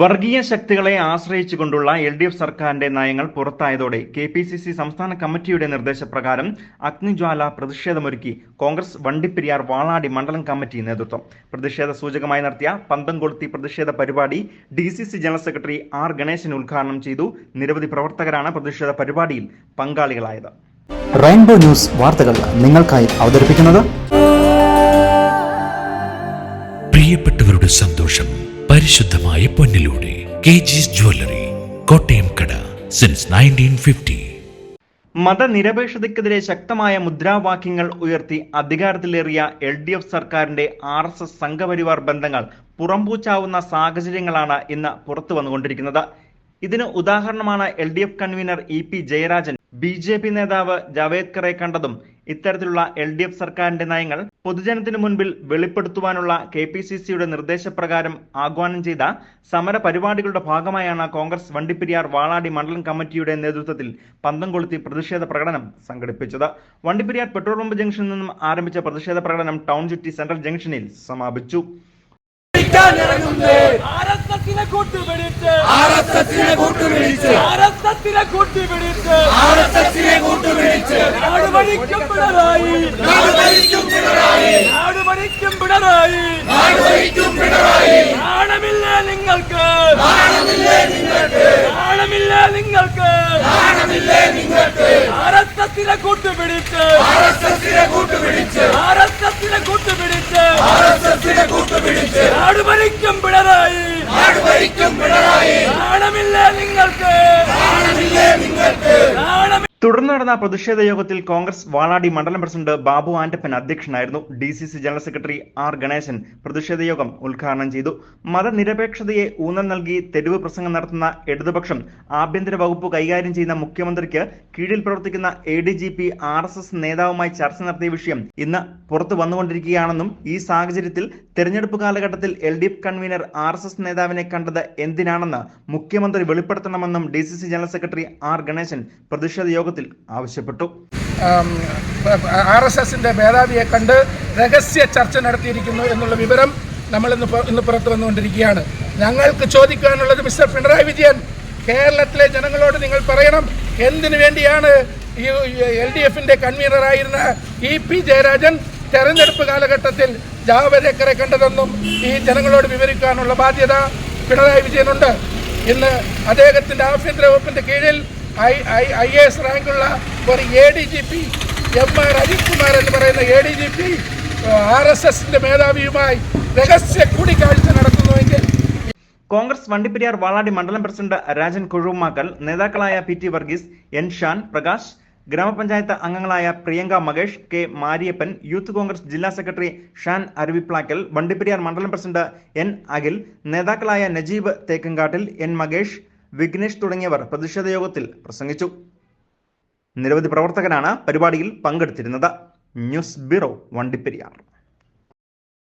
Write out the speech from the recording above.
വർഗീയ ശക്തികളെ ആശ്രയിച്ചുകൊണ്ടുള്ള L D F സർക്കാരിന്റെ നയങ്ങൾ പുറത്തായതോടെ കെ പി സി സി സംസ്ഥാന കമ്മിറ്റിയുടെ നിർദ്ദേശപ്രകാരം അഗ്നിജ്വാല പ്രതിഷേധമൊരുക്കി കോൺഗ്രസ് വണ്ടിപ്പെരിയാർ വാളാടി മണ്ഡലം കമ്മിറ്റി നേതൃത്വം. പ്രതിഷേധ സൂചകമായി നടത്തിയ പന്തം കൊളുത്തി പ്രതിഷേധ പരിപാടി D C C general secretary R Ganeshan ഉദ്ഘാടനം ചെയ്തു. നിരവധി പ്രവർത്തകരാണ് പ്രതിഷേധ പരിപാടിയിൽ പങ്കാളികളായത്. റെയിൻബോ ന്യൂസ് വാർത്തകൾ നിങ്ങൾക്കായി അവതരിപ്പിക്കുന്നത് പ്രിയപ്പെട്ടവരുടെ സന്തോഷം. പരിശുദ്ധമായ പൊന്നിലൂടെ കെ ജിസ് ജ്വല്ലറി കോട്ടയം കട സിൻസ് നയന്റീൻ ഫിഫ്റ്റി മതനിരപേക്ഷതയ്ക്കെതിരെ ശക്തമായ മുദ്രാവാക്യങ്ങൾ ഉയർത്തി അധികാരത്തിലേറിയ എൽ ഡി എഫ് സർക്കാരിന്റെ ആർ എസ് എസ് സംഘപരിവാർ ബന്ധങ്ങൾ പുറംപൂച്ചാവുന്ന സാഹചര്യങ്ങളാണ് ഇന്ന് പുറത്തു വന്നുകൊണ്ടിരിക്കുന്നത് ഇതിന് ഉദാഹരണമാണ് L D F convener E P Jayarajan. B J P നേതാവ് ജാവേദ്കറെ കണ്ടതും ഇത്തരത്തിലുള്ള എൽ ഡി എഫ് സർക്കാരിന്റെ നയങ്ങൾ പൊതുജനത്തിനു മുൻപിൽ വെളിപ്പെടുത്തുവാനുള്ള കെ പി സി സിയുടെ നിർദ്ദേശപ്രകാരം ആഹ്വാനം ചെയ്ത സമര പരിപാടികളുടെ ഭാഗമായാണ് കോൺഗ്രസ് വണ്ടിപ്പെരിയാർ വാളാടി മണ്ഡലം കമ്മിറ്റിയുടെ നേതൃത്വത്തിൽ പന്തം കൊളുത്തി പ്രതിഷേധ പ്രകടനം സംഘടിപ്പിച്ചത്. വണ്ടിപ്പെരിയാർ പെട്രോൾ പമ്പ് ജംഗ്ഷനിൽ നിന്നും ആരംഭിച്ച പ്രതിഷേധ പ്രകടനം ടൗൺ ചുറ്റി സെൻട്രൽ ജംഗ്ഷനിൽ സമാപിച്ചു. ആർഎസ്എസിനെ കൂട്ടുപിടിച്ച്. ആർഎസ്എസിനെ കൂട്ടുപിടിച്ച്. ആർഎസ്എസിനെ കൂട്ടുപിടിച്ച്. ആർഎസ്എസിനെ കൂട്ടുപിടിച്ച്. നാട് ഭരിക്കും പിണറായി. നാട് ഭരിക്കും പിണറായി. നാട് ഭരിക്കും പിണറായി. നാട് ഭരിക്കും പിണറായി. നാണമില്ലേ നിങ്ങൾക്ക്. നാണമില്ലേ നിങ്ങൾക്ക്? നാണമില്ലേ നിങ്ങൾക്ക്? ആർഎസ്എസിനെ കൂട്ടുപിടിച്ച്. ആർഎസ്എസിനെ കൂട്ടുപിടിച്ച്. ആർഎസ്എസിനെ കൂട്ടുപിടിച്ച്. ആർഎസ്എസിനെ കൂട്ടുപിടിച്ച്. നാട് ഭരിക്കും പിണറായി. നാട് ഭരിക്കും പിണറായി. നാണമില്ലേ നിങ്ങൾക്ക്? നാണമില്ലേ നിങ്ങൾക്ക്? തുടർന്ന് നടന്ന പ്രതിഷേധ യോഗത്തിൽ കോൺഗ്രസ് വാളാടി മണ്ഡലം പ്രസിഡന്റ് ബാബു ആന്റപ്പൻ അധ്യക്ഷനായിരുന്നു. D C C general secretary R Ganesan പ്രതിഷേധ യോഗം ഉദ്ഘാടനം ചെയ്തു. മതനിരപേക്ഷതയെ ഊന്നൽ നൽകി തെരുവ് പ്രസംഗം നടത്തുന്ന ഇടതുപക്ഷം ആഭ്യന്തര വകുപ്പ് കൈകാര്യം ചെയ്യുന്ന മുഖ്യമന്ത്രിക്ക് കീഴിൽ പ്രവർത്തിക്കുന്ന A D G P R S S നേതാവുമായി ചർച്ച നടത്തിയ വിഷയം ഇന്ന് പുറത്തു വന്നുകൊണ്ടിരിക്കുകയാണെന്നും ഈ സാഹചര്യത്തിൽ തെരഞ്ഞെടുപ്പ് കാലഘട്ടത്തിൽ L D F convener R S S നേതാവിനെ കണ്ടത് എന്തിനാണെന്ന് മുഖ്യമന്ത്രി വെളിപ്പെടുത്തണമെന്നും D C C general secretary R Ganesan പ്രതിഷേധ യോഗത്തിൽ ആവശ്യപ്പെട്ടു. ആർ എസ് എസിന്റെ മേധാവിയെ കണ്ട് രഹസ്യ ചർച്ച നടത്തിയിരിക്കുന്നു എന്നുള്ള വിവരം നമ്മൾ ഇന്ന് ഇന്ന് പുറത്തു വന്നുകൊണ്ടിരിക്കുകയാണ്. ഞങ്ങൾക്ക് ചോദിക്കാനുള്ളത് മിസ്റ്റർ പിണറായി വിജയൻ കേരളത്തിലെ ജനങ്ങളോട് നിങ്ങൾ പറയണം. എന്തിനു വേണ്ടിയാണ് ഈ എൽ ഡി എഫിന്റെ കൺവീനറായിരുന്ന ഇ പി ജയരാജൻ തെരഞ്ഞെടുപ്പ് കാലഘട്ടത്തിൽ ജാവദേക്കറെ കണ്ടതെന്നും ഈ ജനങ്ങളോട് വിവരിക്കാനുള്ള ബാധ്യത പിണറായി വിജയനുണ്ട്. ഇന്ന് അദ്ദേഹത്തിന്റെ ആഭ്യന്തര വകുപ്പിന്റെ കീഴിൽ ഐ ഐ എസ് റാങ്കുള്ള ഒരു A D G P M R Ajith Kumar എന്ന് പറയുന്ന A D G P R S എസിന്റെ മേധാവിയുമായി രഹസ്യ കൂടിക്കാഴ്ച നടത്തുന്നുവെങ്കിൽ കോൺഗ്രസ് വണ്ടിപ്പെരിയാർ വാളാടി മണ്ഡലം പ്രസിഡന്റ് രാജൻ കുഴുമാക്കൽ നേതാക്കളായ P T Varghese N Shan Prakash ഗ്രാമപഞ്ചായത്ത് അംഗങ്ങളായ പ്രിയങ്ക മകേഷ് കെ മാരിയപ്പൻ യൂത്ത് കോൺഗ്രസ് ജില്ലാ സെക്രട്ടറി ഷാൻ അരുവിപ്ലാക്കൽ വണ്ടിപ്പെരിയാർ മണ്ഡലം പ്രസിഡന്റ് എൻ അഖിൽ നേതാക്കളായ നജീബ് തേക്കങ്കാട്ടിൽ എൻ മകേഷ് വിഘ്നേഷ് തുടങ്ങിയവർ പ്രതിഷേധ യോഗത്തിൽ പ്രസംഗിച്ചു. നിരവധി പ്രവർത്തകരാണ് പരിപാടിയിൽ പങ്കെടുത്തിരുന്നത്. News bureau Vandiperiyar.